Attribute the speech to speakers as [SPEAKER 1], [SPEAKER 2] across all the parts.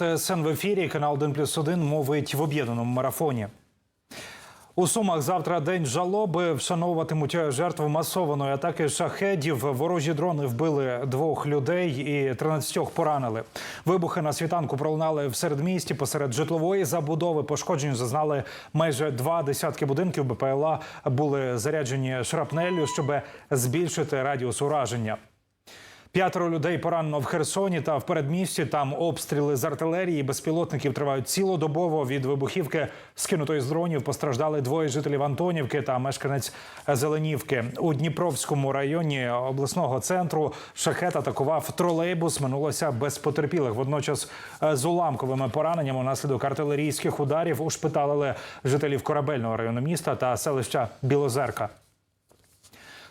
[SPEAKER 1] ТСН в ефірі. Канал 1 плюс 1 мовить в об'єднаному марафоні. У Сумах завтра день жалоби вшановуватимуть жертв масованої атаки шахедів. Ворожі дрони вбили двох людей і 13 поранили. Вибухи на світанку пролунали в середмісті посеред житлової забудови. Пошкоджень зазнали майже два десятки будинків. БПЛА були заряджені шрапнеллю, щоб збільшити радіус ураження. П'ятеро людей поранено в Херсоні та в передмісті. Там обстріли з артилерії, безпілотників тривають цілодобово. Від вибухівки скинутої з дронів постраждали двоє жителів Антонівки та мешканець Зеленівки. У Дніпровському районі обласного центру шахет атакував тролейбус. Минулося без потерпілих. Водночас е, з уламковими пораненнями унаслідок артилерійських ударів ушпиталили жителів корабельного району міста та селища Білозерка.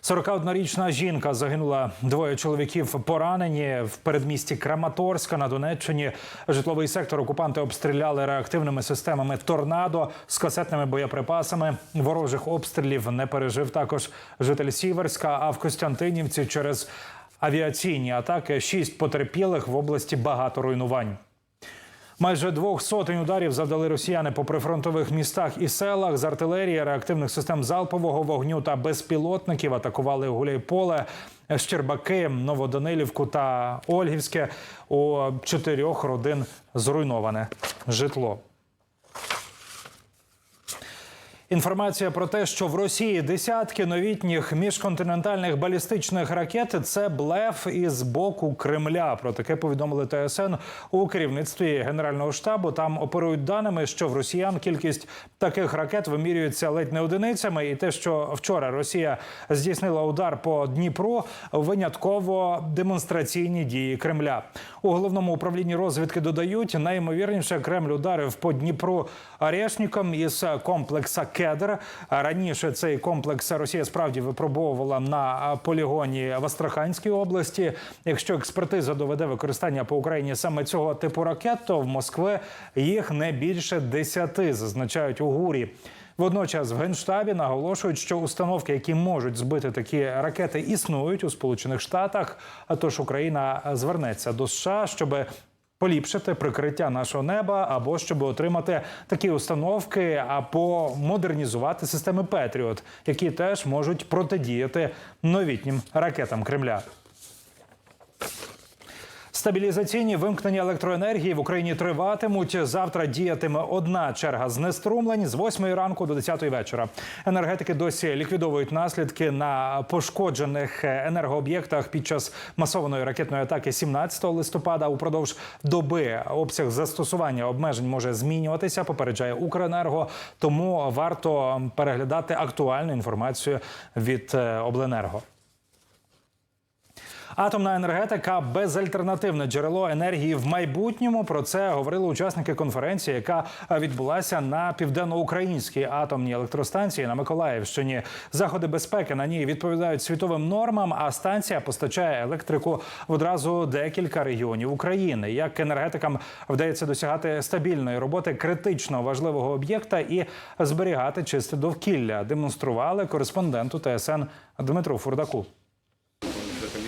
[SPEAKER 1] 41-річна жінка загинула. Двоє чоловіків поранені в передмісті Краматорська на Донеччині. Житловий сектор окупанти обстріляли реактивними системами торнадо з касетними боєприпасами. Ворожих обстрілів не пережив також житель Сіверська. А в Костянтинівці через авіаційні атаки шість потерпілих в області багато руйнувань. Майже двох сотень ударів завдали росіяни по прифронтових містах і селах з артилерії, реактивних систем залпового вогню та безпілотників. Атакували Гуляйполе, Щербаки, Новоданилівку та Ольгівське. У чотирьох родин зруйноване житло. Інформація про те, що в Росії десятки новітніх міжконтинентальних балістичних ракет це блеф із боку Кремля. Про таке повідомили ТСН у керівництві Генерального штабу. Там оперують даними, що в росіян кількість таких ракет вимірюється ледь не одиницями, і те, що вчора Росія здійснила удар по Дніпру, винятково демонстраційні дії Кремля. У головному управлінні розвідки додають найімовірніше Кремль ударив по Дніпру Арешніком із комплекса Кедр. Раніше цей комплекс Росія справді випробовувала на полігоні в Астраханській області. Якщо експертиза доведе використання по Україні саме цього типу ракет, то в Москви їх не більше десяти, зазначають у ГУРі. Водночас в генштабі наголошують, що установки, які можуть збити такі ракети, існують у Сполучених Штатах. А тож Україна звернеться до США, щоб поліпшити прикриття нашого неба, або щоб отримати такі установки, або модернізувати системи Петріот, які теж можуть протидіяти новітнім ракетам Кремля. Стабілізаційні вимкнення електроенергії в Україні триватимуть. Завтра діятиме одна черга знеструмлень з 8 ранку до 10 вечора. Енергетики досі ліквідовують наслідки на пошкоджених енергооб'єктах під час масованої ракетної атаки 17 листопада. Упродовж доби обсяг застосування обмежень може змінюватися. Попереджає Укренерго. Тому варто переглядати актуальну інформацію від е, обленерго. Атомна енергетика безальтернативне джерело енергії в майбутньому. Про це говорили учасники конференції, яка відбулася на південноукраїнській атомній електростанції на Миколаївщині. Заходи безпеки на ній відповідають світовим нормам. А станція постачає електрику в одразу декілька регіонів України. Як енергетикам вдається досягати стабільної роботи критично важливого об'єкта і зберігати чисте довкілля, демонстрували кореспонденту ТСН Дмитру Фурдаку.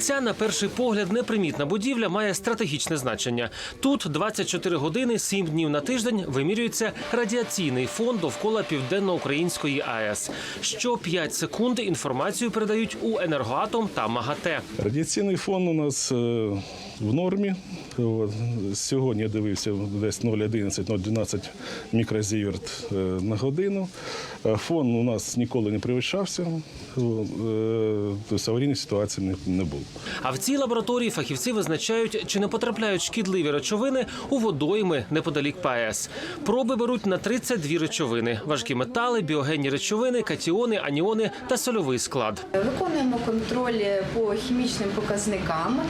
[SPEAKER 2] Ця, на перший погляд, непримітна будівля має стратегічне значення. Тут 24 години, 7 днів на тиждень вимірюється радіаційний фон довкола південноукраїнської АЕС. Що 5 секунд інформацію передають у енергоатом та МАГАТЕ.
[SPEAKER 3] Радіаційний фон у нас е, в нормі. Сьогодні я дивився десь 0,11-0,12 мікрозіверт на годину. Е, Фон у нас ніколи не перевищався, е, тобто не, не було.
[SPEAKER 2] А в цій лабораторії фахівці визначають, чи не потрапляють шкідливі речовини у водойми неподалік ПАЕС. Проби беруть на 32 речовини: важкі метали, біогенні речовини, катіони, аніони та сольовий склад.
[SPEAKER 4] Виконуємо контроль по хімічним показникам.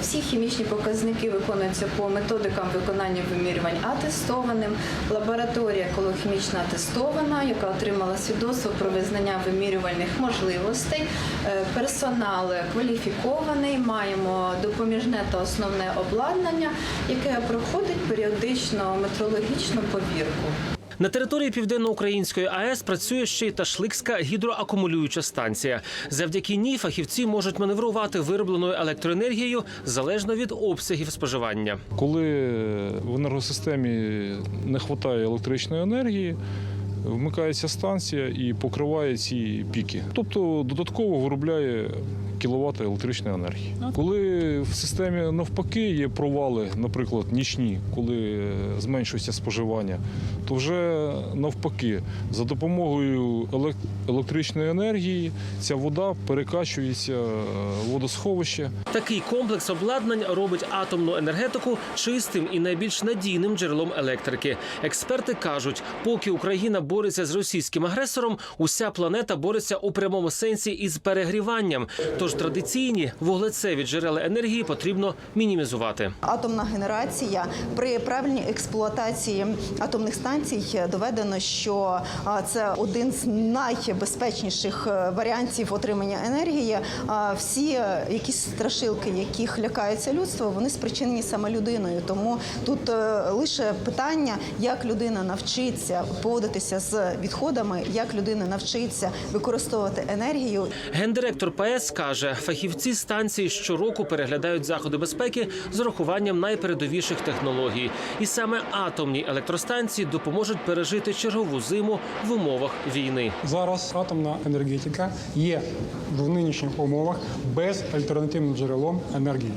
[SPEAKER 4] Всі хімічні показники виконуються по методикам виконання вимірювань атестованим. Лабораторія екологохімічна атестована, яка отримала свідоцтво про визнання вимірювальних можливостей. Е, Персонал кваліфікований, маємо допоміжне та основне обладнання, яке проходить періодично метрологічну повірку.
[SPEAKER 2] На території південноукраїнської АЕС працює ще й Ташликська гідроакумулююча станція. Завдяки ній фахівці можуть маневрувати виробленою електроенергією залежно від обсягів споживання.
[SPEAKER 5] Коли в енергосистемі не вистачає електричної енергії, вмикається станція і покриває ці піки. Тобто додатково виробляє кіловат електричної енергії. Коли в системі навпаки є провали, наприклад, нічні, коли зменшується споживання, то вже навпаки, за допомогою елек- електричної енергії ця вода перекачується в водосховище.
[SPEAKER 2] Такий комплекс обладнань робить атомну енергетику чистим і найбільш надійним джерелом електрики. Експерти кажуть, поки Україна бореться з російським агресором, уся планета бореться у прямому сенсі із перегріванням. Тож традиційні вуглецеві джерела енергії потрібно мінімізувати.
[SPEAKER 6] Атомна генерація при правильній експлуатації атомних станцій доведено, що це один з найбезпечніших е, варіантів отримання енергії. Всі е, якісь страшилки, яких лякається людство, вони спричинені саме людиною. Тому тут е, лише питання, як людина навчиться поводитися з відходами, як людина навчиться використовувати енергію
[SPEAKER 2] Гендиректор ПАЕС каже, фахівці станції щороку переглядають заходи безпеки з урахуванням найпередовіших технологій. І саме атомні електростанції допоможуть пережити чергову зиму в умовах війни.
[SPEAKER 7] Зараз атомна енергетика є в нинішніх умовах безальтернативним джерелом енергії.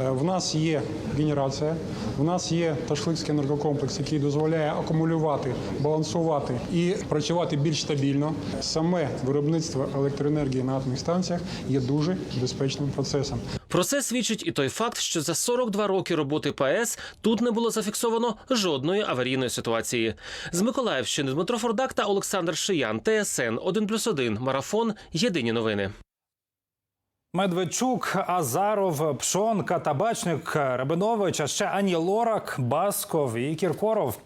[SPEAKER 7] Е, В нас є генерація, в нас є Ташлицький енергокомплекс, який дозволяє акумулювати, балансувати і працювати більш стабільно. Саме виробництво електроенергії на атомних станціях є дуже безпечним процесом.
[SPEAKER 2] Про це свідчить і той факт, що за 42 роки роботи ПАЕС тут не було зафіксовано жодної аварійної ситуації. З Миколаївщини Дмитро Фордак та Олександр Шиян, ТСН 1+,1, Марафон. Єдині новини.
[SPEAKER 1] Медведчук, Азаров, Пшонка, Табачник, Рабинович, а ще Ані Лорак, Басков і Кіркоров.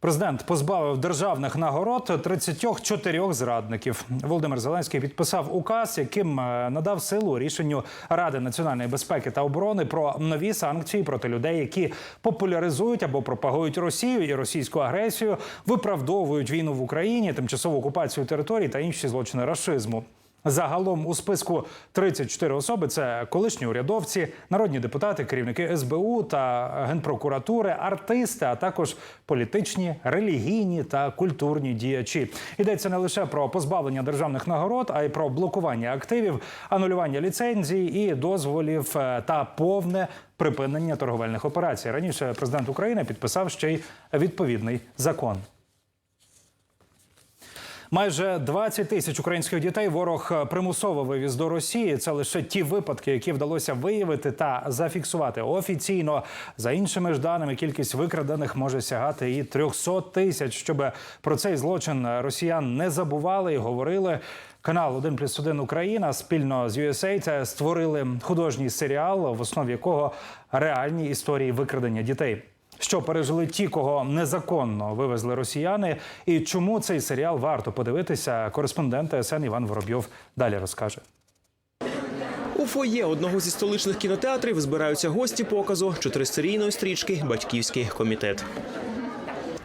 [SPEAKER 1] Президент позбавив державних нагород 34 зрадників. Володимир Зеленський підписав указ, яким е, надав силу рішенню Ради національної безпеки та оборони про нові санкції проти людей, які популяризують або пропагують Росію і російську агресію, виправдовують війну в Україні, тимчасову окупацію територій та інші злочини рашизму. Загалом у списку 34 особи це колишні урядовці, народні депутати, керівники СБУ та генпрокуратури, артисти, а також політичні, релігійні та культурні діячі. Йдеться не лише про позбавлення державних нагород, а й про блокування активів, анулювання ліцензій і дозволів е, та повне припинення торговельних операцій. Раніше президент України підписав ще й відповідний закон. Майже 20 тисяч українських дітей ворог примусово вивіз до Росії. Це лише ті випадки, які вдалося виявити та зафіксувати офіційно. За іншими ж даними, кількість викрадених може сягати і 300 тисяч. Щоб про цей злочин росіян не забували і говорили. Канал 1 плюс 1 Україна спільно з USAID створили художній серіал, в основі якого реальні історії викрадення дітей. Що пережили ті, кого незаконно вивезли росіяни, і чому цей серіал варто подивитися? Кореспондент СН Іван Воробйов далі розкаже.
[SPEAKER 8] У фоє одного зі столичних кінотеатрів збираються гості показу чотиристерійної стрічки Батьківський комітет.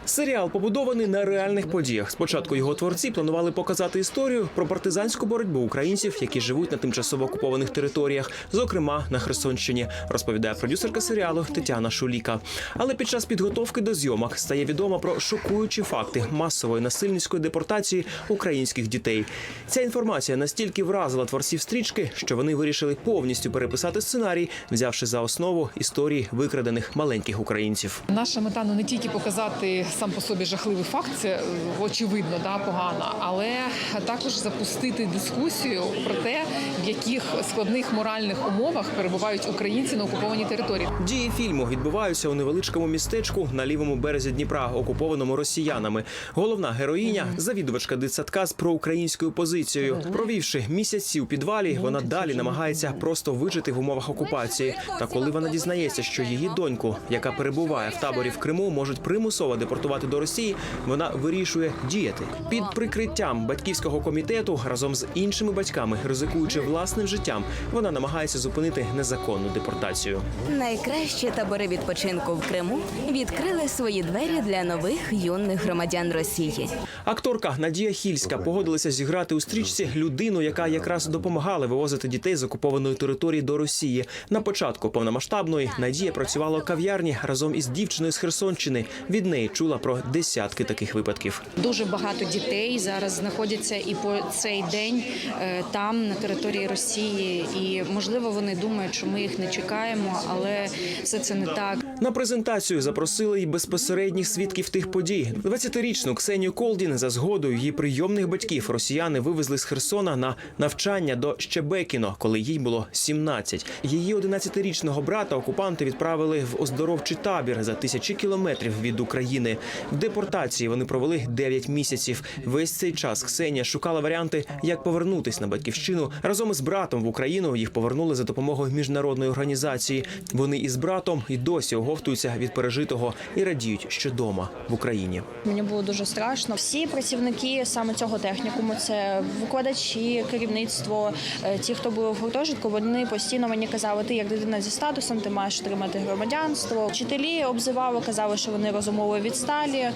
[SPEAKER 8] Серіал побудований на реальних подіях. Спочатку його творці планували показати історію про партизанську боротьбу українців, які живуть на тимчасово окупованих територіях, зокрема на Херсонщині, розповідає продюсерка серіалу Тетяна Шуліка. Але під час підготовки до зйомок стає відомо про шокуючі факти масової насильницької депортації українських дітей. Ця інформація настільки вразила творців стрічки, що вони вирішили повністю переписати сценарій, взявши за основу історії викрадених маленьких українців.
[SPEAKER 9] Наша мета ну, не тільки показати сам по собі жахливий факт, це очевидно, да, погано, але також запустити дискусію про те, в яких складних моральних умовах перебувають українці на окупованій території.
[SPEAKER 8] Дії фільму відбуваються у невеличкому містечку на лівому березі Дніпра, окупованому росіянами. Головна героїня завідувачка дитсадка з проукраїнською позицією. Провівши місяці у підвалі, вона далі намагається просто вижити в умовах окупації. Та коли вона дізнається, що її доньку, яка перебуває в таборі в Криму, можуть примусово депортувати депортувати до Росії, вона вирішує діяти під прикриттям батьківського комітету разом з іншими батьками, ризикуючи власним життям. Вона намагається зупинити незаконну депортацію.
[SPEAKER 10] Найкращі табори відпочинку в Криму відкрили свої двері для нових юних громадян Росії.
[SPEAKER 8] Акторка Надія Хільська погодилася зіграти у стрічці людину, яка якраз допомагала вивозити дітей з окупованої території до Росії. На початку повномасштабної Надія працювала у кав'ярні разом із дівчиною з Херсонщини. Від неї чула про десятки таких випадків.
[SPEAKER 11] Дуже багато дітей зараз знаходяться і по цей день е, там, на території Росії. І можливо вони думають, що ми їх не чекаємо, але все це не так.
[SPEAKER 8] На презентацію запросили й безпосередніх свідків тих подій. 20-річну Ксенію Колдін за згодою її прийомних батьків росіяни вивезли з Херсона на навчання до Щебекіно, коли їй було 17. Її 11-річного брата окупанти відправили в оздоровчий табір за тисячі кілометрів від України. В депортації вони провели 9 місяців. Весь цей час Ксенія шукала варіанти, як повернутись на батьківщину. Разом із братом в Україну їх повернули за допомогою міжнародної організації. Вони із братом і досі оговтуються від пережитого і радіють, що дома в Україні.
[SPEAKER 11] Мені було дуже страшно. Всі працівники саме цього технікуму, це викладачі, керівництво, е, ті, хто були в гуртожитку, вони постійно мені казали, ти як дитина зі статусом, ти маєш отримати громадянство. Вчителі обзивали, казали, що вони розумово відсталі, е,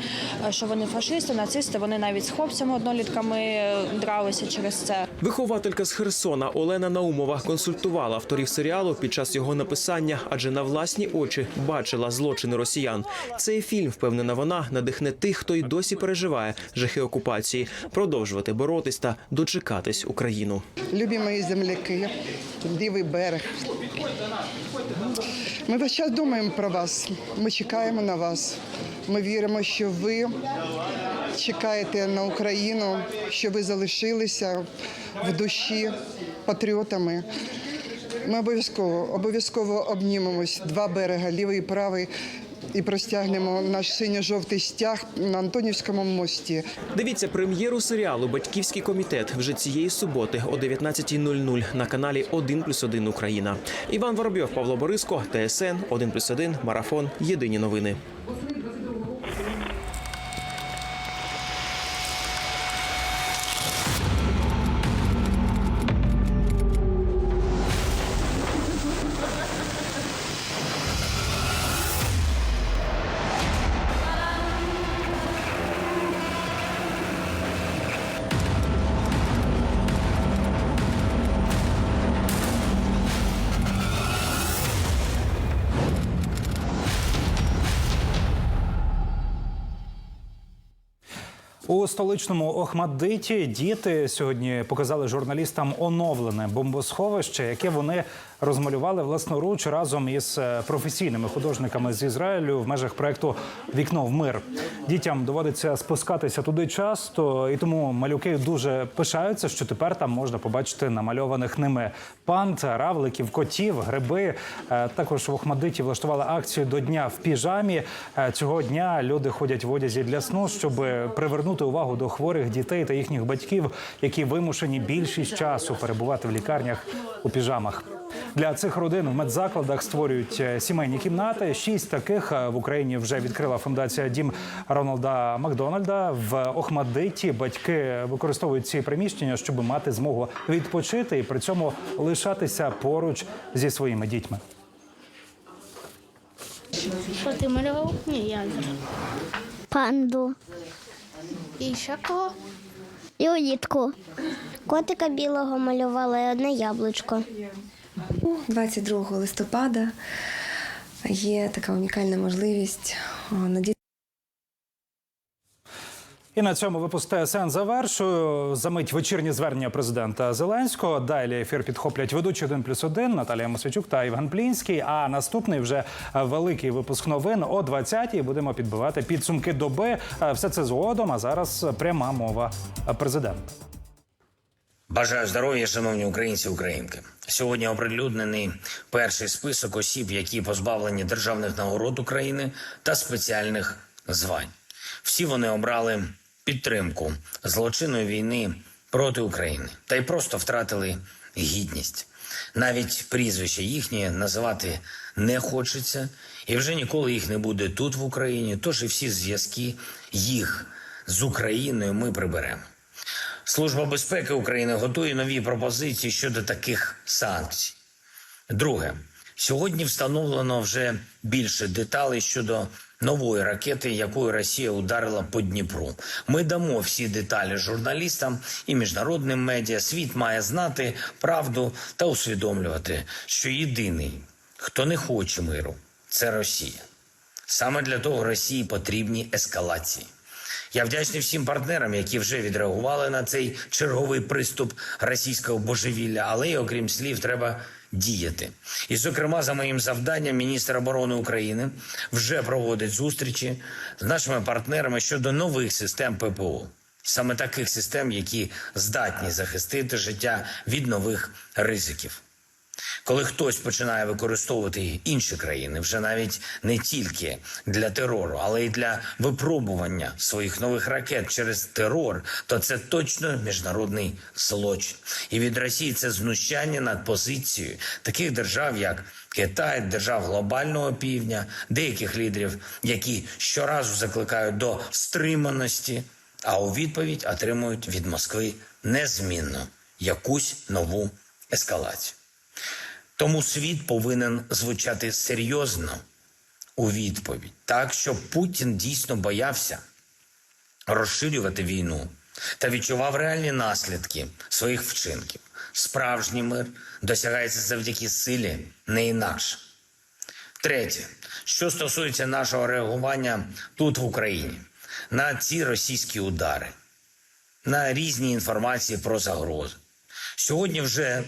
[SPEAKER 11] що вони фашисти, нацисти. Вони навіть з хлопцями однолітками е, дралися через це.
[SPEAKER 8] Вихователька з Херсона Олена Наумова консультувала авторів серіалу під час його написання, адже на власні очі бачила злочини росіян. Цей фільм, впевнена вона, надихне тих, хто й досі переживає жахи окупації, продовжувати боротись та дочекатись Україну.
[SPEAKER 12] Любі мої земляки, лівий берег. Ми весь час думаємо про вас. Ми чекаємо на вас. Ми віримо, що ви чекаєте на Україну, що ви залишилися в душі патріотами. Ми обов'язково обов'язково обнімемось два берега, лівий і правий, і простягнемо наш синьо-жовтий стяг на Антонівському мості.
[SPEAKER 8] Дивіться прем'єру серіалу Батьківський комітет вже цієї суботи о 19.00 на каналі 1+,1 Україна. Іван Воробйов, Павло Бориско, ТСН 1+,1, Марафон. Єдині новини.
[SPEAKER 1] У столичному Охмаддиті діти сьогодні показали журналістам оновлене бомбосховище, яке вони розмалювали власноруч разом із е, професійними художниками з Ізраїлю в межах проекту Вікно в мир. Дітям доводиться спускатися туди часто, і тому малюки дуже пишаються, що тепер там можна побачити намальованих ними панд, равликів, котів, гриби. Е, Також в Охмадиті влаштували акцію до дня в піжамі. Е, Цього дня люди ходять в одязі для сну, щоб привернути увагу до хворих дітей та їхніх батьків, які вимушені більшість часу перебувати в лікарнях у піжамах. Для цих родин в медзакладах створюють е, сімейні кімнати. Шість таких е, в Україні вже відкрила фундація Дім Рональда Макдональда. В Охмадиті батьки використовують ці приміщення, щоб мати змогу відпочити і при цьому лишатися поруч зі своїми дітьми.
[SPEAKER 13] Що ти малював? Ні, я
[SPEAKER 14] панду
[SPEAKER 13] І ще кого?
[SPEAKER 14] і улітку. Котика білого малювала і одне яблучко.
[SPEAKER 15] 22 листопада є така унікальна можливість о, надіслати
[SPEAKER 1] І на цьому випуск ТСН завершую. Замить вечірнє звернення президента Зеленського. Далі ефір підхоплять ведучі 1 плюс 1 Наталія Мосичук та Євген Плінський. А наступний вже великий випуск новин о 20-й будемо підбивати підсумки доби. Все це згодом. А зараз пряма мова президента.
[SPEAKER 16] Бажаю здоров'я, шановні українці, українки. Сьогодні оприлюднений перший список осіб, які позбавлені державних нагород України та спеціальних звань. Всі вони обрали підтримку злочинної війни проти України та й просто втратили гідність. Навіть прізвища їхні називати не хочеться, і вже ніколи їх не буде тут, в Україні. Тож і всі зв'язки їх з Україною ми приберемо. Служба безпеки України готує нові пропозиції щодо таких санкцій. Друге, сьогодні встановлено вже більше деталей щодо нової ракети, якою Росія ударила по Дніпру. Ми дамо всі деталі журналістам і міжнародним медіа. Світ має знати правду та усвідомлювати, що єдиний, хто не хоче миру, це Росія. Саме для того Росії потрібні ескалації. Я вдячний всім партнерам, які вже відреагували на цей черговий приступ російського божевілля, але й окрім слів, треба діяти. І, зокрема, за моїм завданням, міністр оборони України вже проводить зустрічі з нашими партнерами щодо нових систем ППО. Саме таких систем, які здатні захистити життя від нових ризиків. Коли хтось починає використовувати інші країни, вже навіть не тільки для терору, але й для випробування своїх нових ракет через терор, то це точно міжнародний злочин. І від Росії це знущання над позицією таких держав, як Китай, держав глобального півдня, деяких лідерів, які щоразу закликають до стриманості, а у відповідь отримують від Москви незмінно якусь нову ескалацію. Тому світ повинен звучати серйозно у відповідь, так щоб Путін дійсно боявся розширювати війну та відчував реальні наслідки своїх вчинків. Справжній мир досягається завдяки силі, не інакше. Третє, що стосується нашого реагування тут в Україні на ці російські удари, на різні інформації про загрози. Сьогодні вже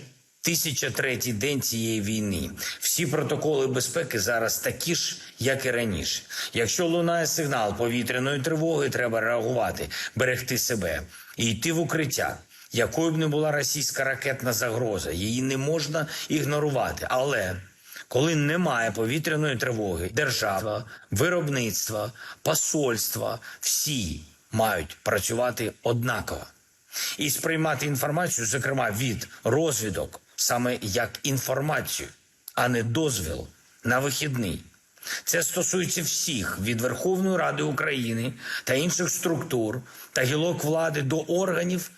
[SPEAKER 16] 1003-й день цієї війни. Всі протоколи безпеки зараз такі ж, як і раніше. Якщо лунає сигнал повітряної тривоги, треба реагувати, берегти себе і йти в укриття. Якою б не була російська ракетна загроза, її не можна ігнорувати. Але коли немає повітряної тривоги, держава, виробництво, посольства, всі мають працювати однаково і сприймати інформацію, зокрема від розвідок, саме як інформацію, а не дозвіл на вихідний. Це стосується всіх від Верховної Ради України та інших структур та гілок влади до органів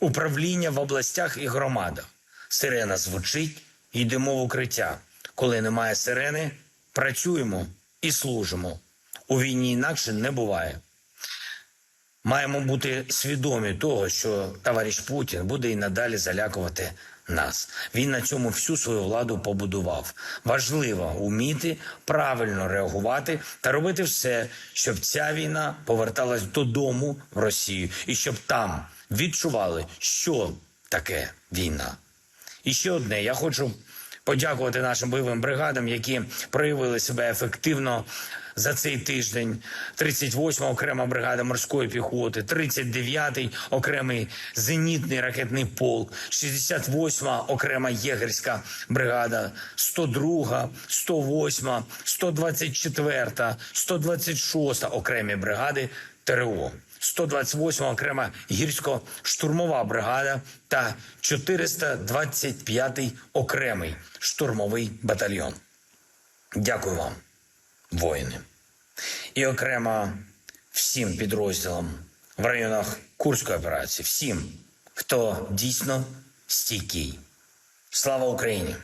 [SPEAKER 16] управління в областях і громадах. Сирена звучить, йдемо в укриття. Коли немає сирени, працюємо і служимо. У війні інакше не буває. Маємо бути свідомі того, що товариш Путін буде і надалі залякувати нас. Він на цьому всю свою владу побудував. Важливо уміти правильно реагувати та робити все, щоб ця війна поверталась додому в Росію, і щоб там відчували, що таке війна. І ще одне, я хочу подякувати нашим бойовим бригадам, які проявили себе ефективно за цей тиждень. 38-ма окрема бригада морської піхоти, 39-й окремий зенітний ракетний полк, 68-ма окрема єгерська бригада, 102-га, 108-ма, 124-та, 126-та окремі бригади ТРО. 128 окрема гірсько-штурмова бригада та 425-й окремий штурмовий батальйон. Дякую вам, воїни. І окремо всім підрозділам в районах Курської операції, всім, хто дійсно стійкий. Слава Україні!